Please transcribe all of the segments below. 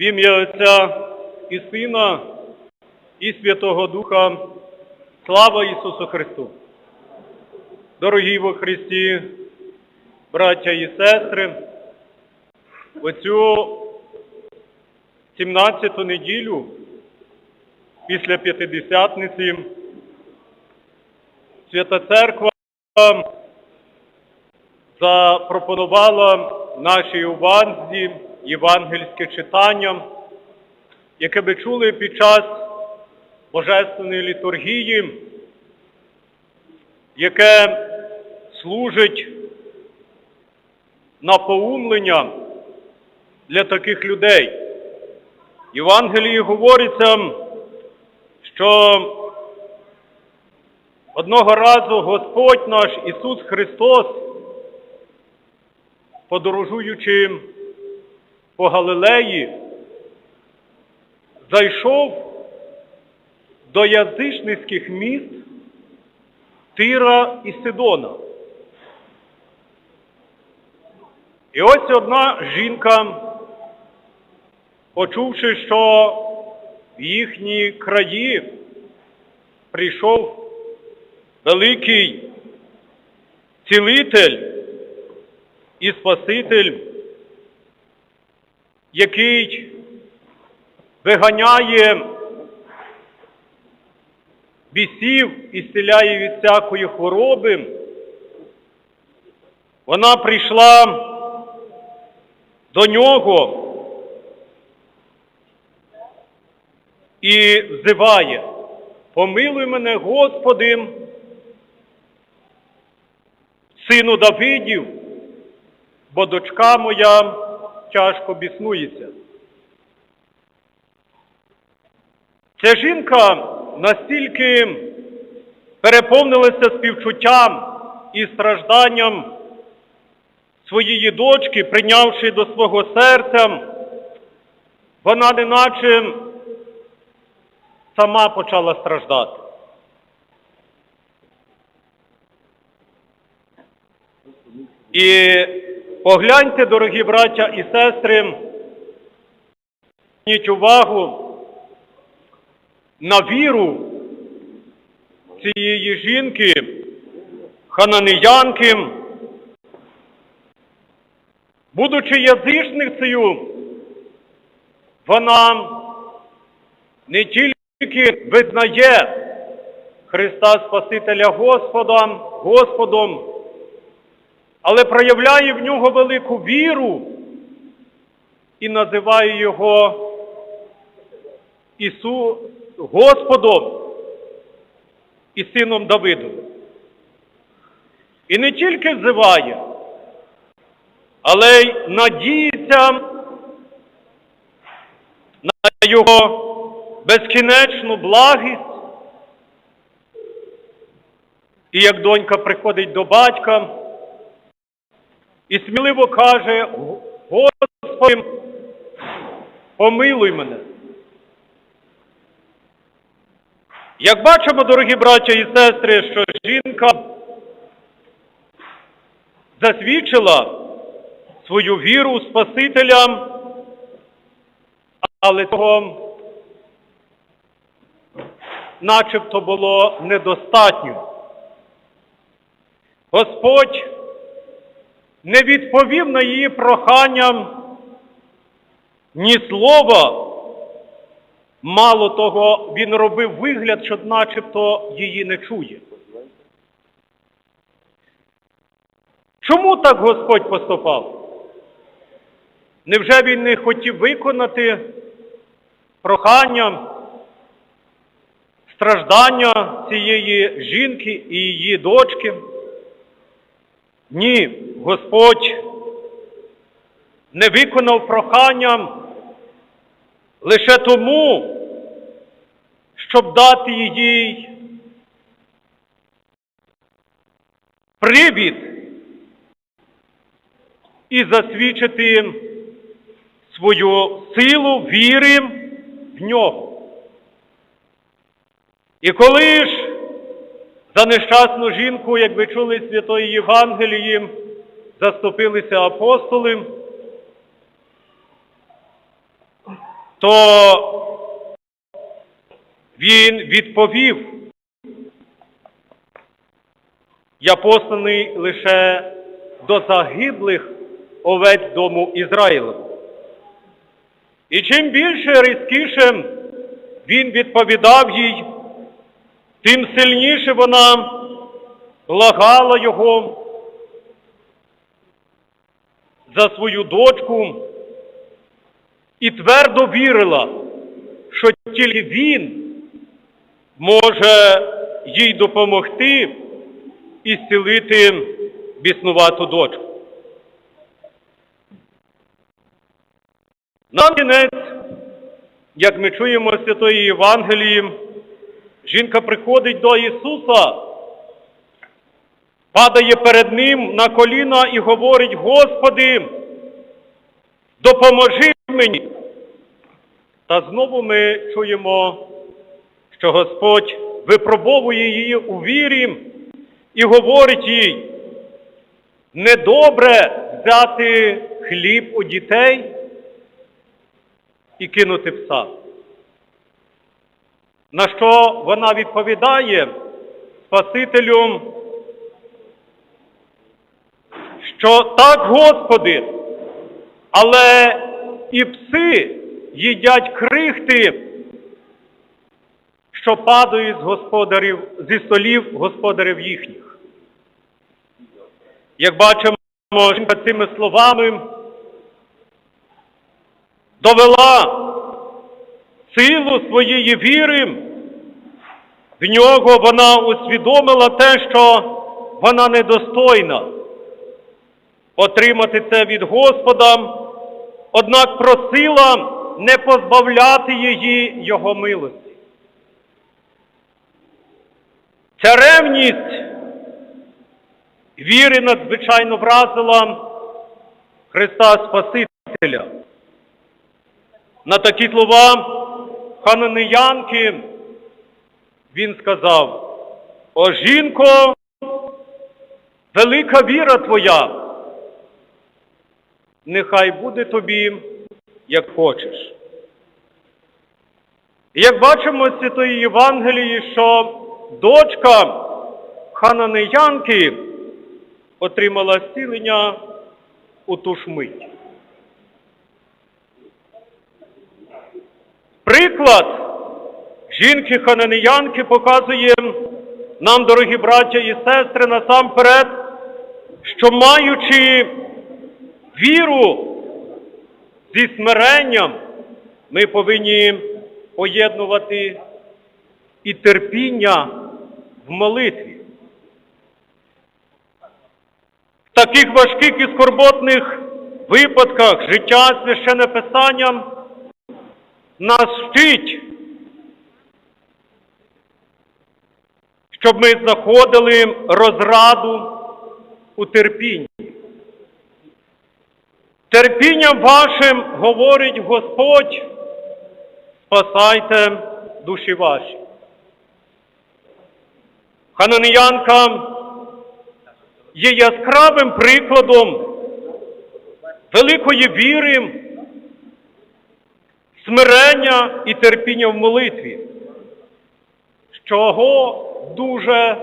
В ім'я Отця і Сина і Святого Духа. Слава Ісусу Христу! Дорогі во Христі, браття і сестри, оцю 17-ту неділю після П'ятидесятниці Свята Церква запропонувала нашій увазі євангельське читання, яке ви чули під час Божественної літургії, яке служить напоумлення для таких людей. В Євангелії говориться, що одного разу Господь наш Ісус Христос, подорожуючи по Галилеї, зайшов до язичницьких міст Тира і Сидона. І ось одна жінка, почувши, що в їхні краї прийшов великий цілитель і Спаситель, який виганяє бісів і зціляє від всякої хвороби, вона прийшла до нього і взиває, помилуй мене, Господи, сину Давидів, бо дочка моя тяжко біснується. Ця жінка настільки переповнилася співчуттям і стражданням своєї дочки, прийнявши до свого серця, вона неначе сама почала страждати. І погляньте, дорогі браття і сестри, зверніть увагу на віру цієї жінки, хананеянки, будучи язичницею, вона не тільки визнає Христа Спасителя Господом, Господом, але проявляє в нього велику віру і називає його Ісу Господом і сином Давидом. І не тільки взиває, але й надіється на його безкінечну благість. І як донька приходить до батька і сміливо каже, Господи, помилуй мене. Як бачимо, дорогі браття і сестри, що жінка засвідчила свою віру у Спасителя, але того начебто було недостатньо. Господь не відповів на її прохання ні слова. Мало того, він робив вигляд, що начебто її не чує. Чому так Господь поступав? Невже він не хотів виконати прохання, страждання цієї жінки і її дочки? Ні, Господь не виконав прохання лише тому, щоб дати їй привід і засвідчити свою силу віри в нього. І коли ж за нещасну жінку, як ви чули Святої Євангелії, заступилися апостоли, то він відповів, я посланий лише до загиблих овець дому Ізраїлеву. І чим більше різкіше він відповідав їй, тим сильніше вона благала його за свою дочку і твердо вірила, що тільки він може їй допомогти і зцілити біснувату дочку. На кінець, як ми чуємо з Святої Євангелії, жінка приходить до Ісуса, падає перед Ним на коліна і говорить, Господи, допоможи мені. Та знову ми чуємо, що Господь випробовує її у вірі і говорить їй, недобре взяти хліб у дітей і кинути пса. На що вона відповідає Спасителю, що так, Господи, але і пси їдять крихти, що падають з господарів, зі столів господарів їхніх. Як бачимо, жінка цими словами довела силу своєї віри, в нього вона усвідомила те, що вона недостойна отримати це від Господа, однак просила не позбавляти її Його милості. Ця ревність віри надзвичайно вразила Христа Спасителя. На такі слова хананеянки він сказав, О жінко, велика віра твоя, нехай буде тобі, як хочеш. Як бачимо з Святої Євангелії, що дочка хананеянки отримала зцілення у ту ж мить. Приклад жінки хананеянки показує нам, дорогі браття і сестри, насамперед, що маючи віру зі смиренням, ми повинні поєднувати і терпіння в молитві. В таких важких і скорботних випадках життя священне писання нас вчить, щоб ми знаходили розраду у терпінні. Терпінням вашим говорить Господь, спасайте душі ваші. Хананеянка є яскравим прикладом великої віри, смирення і терпіння в молитві, чого дуже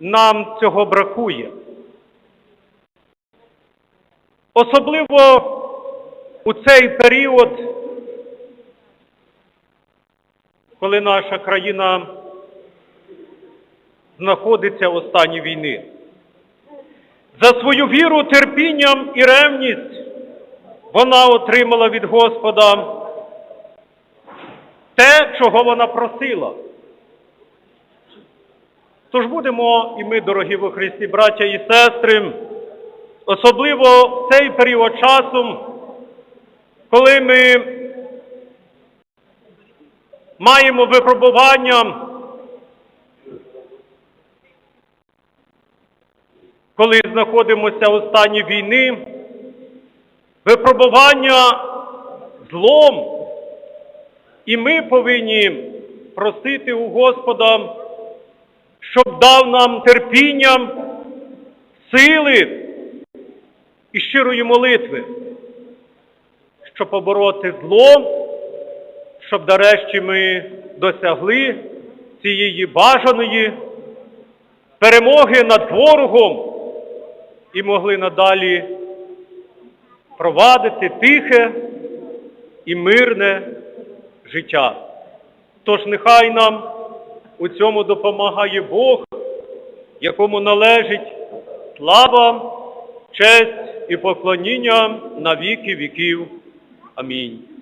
нам цього бракує. Особливо у цей період, коли наша країна знаходиться в стані війни. За свою віру, терпінням і ревність вона отримала від Господа те, чого вона просила. Тож будемо і ми, дорогі во Христі, браття і сестри, особливо в цей період часу, коли ми маємо випробування, коли знаходимося у стані війни, випробування злом, і ми повинні просити у Господа, щоб дав нам терпіння, сили і щирої молитви, щоб побороти зло щоб нарешті ми досягли цієї бажаної перемоги над ворогом і могли надалі провадити тихе і мирне життя. Тож нехай нам у цьому допомагає Бог, якому належить слава, честь і поклоніння на віки віків. Амінь.